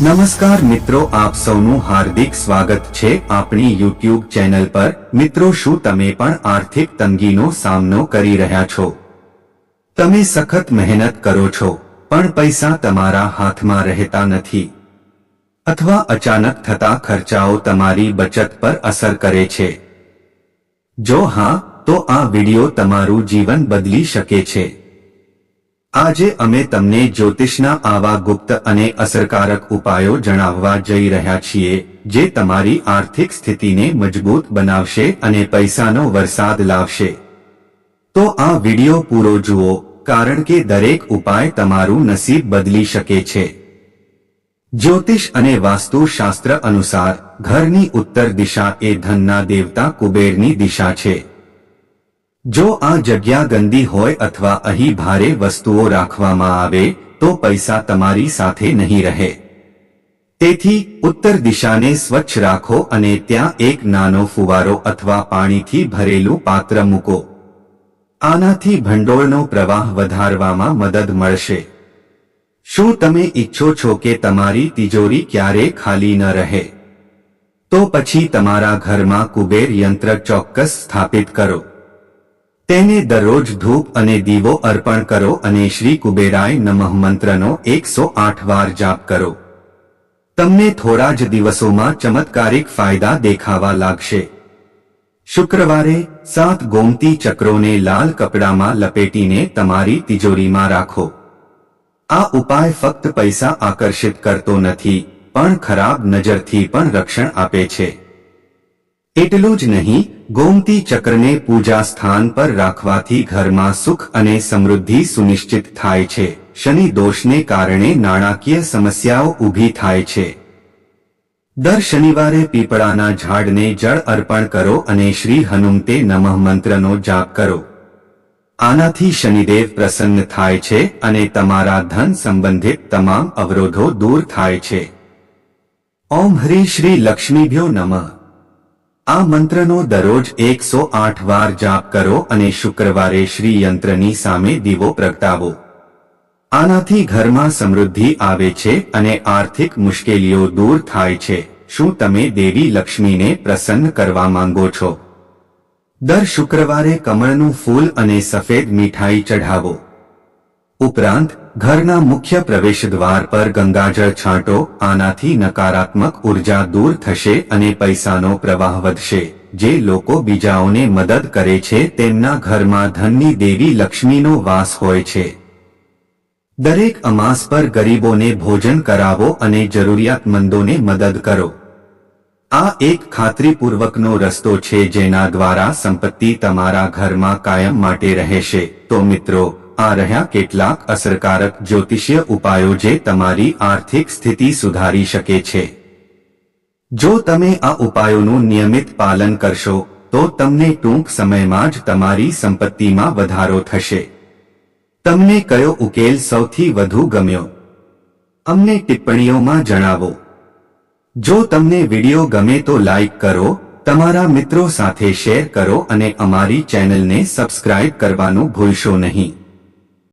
નમસ્કાર મિત્રો, આપ સૌનું હાર્દિક સ્વાગત છે આપણી યુટ્યુબ ચેનલ પર. મિત્રો, શું તમે પણ આર્થિક તંગીનો સામનો કરી રહ્યા છો? તમે સખત મહેનત કરો છો, પણ પૈસા તમારા હાથમાં રહેતા નથી. અથવા અચાનક થતા ખર્ચાઓ તમારી બચત પર અસર કરે છે. જો હા, તો આ વિડિયો તમારું જીવન બદલી શકે છે. આજે અમે તમને જ્યોતિષના આવા ગુપ્ત અને અસરકારક ઉપાયો જણાવવા જઈ રહ્યા છીએ, જે તમારી આર્થિક સ્થિતિને મજબૂત બનાવશે અને પૈસાનો વરસાદ લાવશે. તો આ વિડિયો પૂરો જુઓ, કારણ કે દરેક ઉપાય તમારું નસીબ બદલી શકે છે. જ્યોતિષ અને વાસ્તુશાસ્ત્ર અનુસાર, ઘરની ઉત્તર દિશા એ ધનના દેવતા કુબેરની દિશા છે. જો આ જગ્યા ગંદી હોય અથવા અહીં ભારે વસ્તુઓ રાખવામાં આવે, તો પૈસા તમારી સાથે નહીં રહે. તેથી, ઉત્તર દિશાને સ્વચ્છ રાખો અને ત્યાં એક નાનો ફુવારો અથવા પાણીથી ભરેલું પાત્ર મૂકો. આનાથી ભંડોળનો પ્રવાહ વધારવામાં મદદ મળશે. શું તમે ઈચ્છો છો કે તમારી તિજોરી ક્યારે ખાલી ન રહે? તો પછી તમારા ઘરમાં કુબેર યંત્ર ચોક્કસ સ્થાપિત કરો. તેને દરરોજ ધૂપ અને દીવો અર્પણ કરો અને શ્રી કુબેરાય નમઃ મંત્રનો એકસો આઠ વાર જાપ કરો. તમને થોડા જ દિવસોમાં ચમત્કારિક ફાયદા દેખાવા લાગશે. શુક્રવારે સાત ગોમતી ચક્રોને લાલ કપડામાં લપેટીને તમારી તિજોરીમાં રાખો. આ ઉપાય ફક્ત પૈસા આકર્ષિત કરતો નથી, પણ ખરાબ નજરથી પણ રક્ષણ આપે છે. એટલું જ નહીં, ગોમતી ચક્રને પૂજા સ્થાન પર રાખવાથી ઘરમાં સુખ અને સમૃદ્ધિ સુનિશ્ચિત થાય છે. શનિ દોષને કારણે નાણાકીય સમસ્યાઓ ઊભી થાય છે. દર શનિવારે પીપળાના ઝાડને જળ અર્પણ કરો અને શ્રી હનુમતે નમઃ મંત્રનો જાપ કરો. આનાથી શનિદેવ પ્રસન્ન થાય છે અને તમારા ધન સંબંધિત તમામ અવરોધો દૂર થાય છે. ઓમ હરી શ્રી લક્ષ્મીભ્યો નમઃ. આ મંત્રનો દરરોજ એકસો આઠ વાર જાપ કરો અને શુક્રવારે શ્રી યંત્રની સામે દીવો પ્રગટાવો. આનાથી ઘરમાં સમૃદ્ધિ આવે છે અને આર્થિક મુશ્કેલીઓ દૂર થાય છે. શું તમે દેવી લક્ષ્મીને પ્રસન્ન કરવા માંગો છો? દર શુક્રવારે કમળનું ફૂલ અને સફેદ મીઠાઈ ચઢાવો. ઉપરાંત, ઘરના મુખ્ય પ્રવેશ દ્વાર પર ગંગાજળ છાંટો, આનાથી નકારાત્મક ઊર્જા દૂર થશે અને પૈસાનો પ્રવાહ વધશે. જે લોકો બીજાઓને મદદ કરે છે, તેમના ઘરમાં ધનની દેવી લક્ષ્મીનો વાસ હોય છે. દરેક અમાસ પર ગરીબોને ભોજન કરાવો અને જરૂરિયાતમંદોને મદદ કરો. આ એક ખાતરીપૂર્વકનો રસ્તો છે, જેના દ્વારા સંપત્તિ તમારા ઘરમાં કાયમ માટે રહેશે. તો મિત્રો આ રહ્યા કેટલાક અસરકારક જ્યોતિષીય ઉપાયો જે તમારી આર્થિક સ્થિતિ સુધારી શકે છે. જો તમે આ ઉપાયોનું નિયમિત પાલન કરશો, તો તમને ટૂંક સમયમાં જ તમારી સંપત્તિમાં વધારો થશે. તમને કયો ઉકેલ સૌથી વધુ ગમ્યો? અમને ટિપ્પણીઓમાં જણાવો. જો તમને વિડિયો ગમે તો લાઈક કરો, તમારા મિત્રો સાથે શેર કરો અને અમારી ચેનલને સબસ્ક્રાઇબ કરવાનું ભૂલશો નહીં.